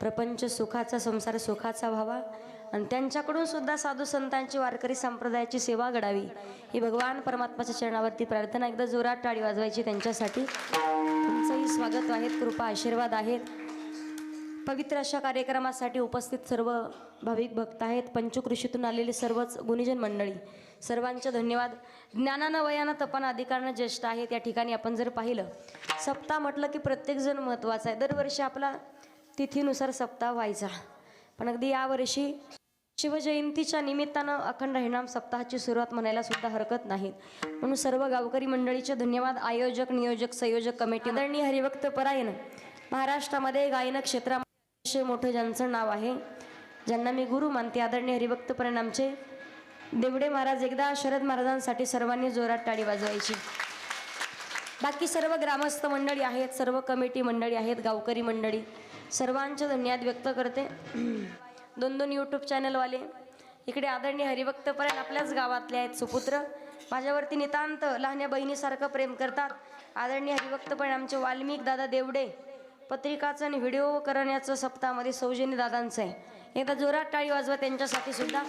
प्रपंच सुखाचा संसार सुखाचा व्हावा. आणि त्यांच्याकडून सुद्धा साधू संतांची वारकरी संप्रदायाची सेवा घडावी. ही भगवान परमात्माच्या चरणावरती प्रार्थना. एकदा जोरात टाळी वाजवायची त्यांच्यासाठी. तुमचंही स्वागत आहेत कृपा आशीर्वाद आहेत. पवित्र अशा कार्यक्रमासाठी उपस्थित सर्व भाविक भक्त आहेत. पंचकृषीतून आलेले सर्वच गुणीजन मंडळी सर्वांचे धन्यवाद. ज्ञानानं वयानं तपानं अधिकारानं ज्येष्ठ आहेत. या ठिकाणी आपण जर पाहिलं सप्ताह म्हटलं की प्रत्येकजण महत्त्वाचा आहे. दरवर्षी आपला तिथीनुसार सप्ताह व्हायचा. पण अगदी यावर्षी शिवजयंतीच्या निमित्तानं अखंड हरिनाम सप्ताहाची सुरुवात म्हणायला सुद्धा हरकत नाही म्हणून सर्व गावकरी मंडळीचे धन्यवाद. आयोजक नियोजक संयोजक कमिटी आदरणीय हरिभक्त परायण. महाराष्ट्रामध्ये गायन क्षेत्रामध्ये अतिशय मोठं ज्यांचं नाव आहे ज्यांना मी गुरु मानते आदरणीय हरिभक्त परायण आमचे देवडे महाराज एकदा शरद महाराजांसाठी सर्वांनी जोरात टाळी वाजवायची. बाकी सर्व ग्रामस्थ मंडळी आहेत सर्व कमिटी मंडळी आहेत गावकरी मंडळी सर्वांचे धन्यवाद व्यक्त करते. दोन दोन यूट्यूब चॅनलवाले इकडे आदरणीय हरिभक्तपर्यंत आपल्याच गावातले आहेत सुपुत्र. माझ्यावरती नितांत लहान्या बहिणीसारखं प्रेम करतात. आदरणीय हरिभक्तपर्यंत आमचे वाल्मिक दादा देवडे पत्रिकाचं आणि व्हिडिओ करण्याचं सप्ताहामध्ये सौजन्य दादांचं आहे. एकदा जोरात टाळी वाजवा त्यांच्यासाठी सुद्धा.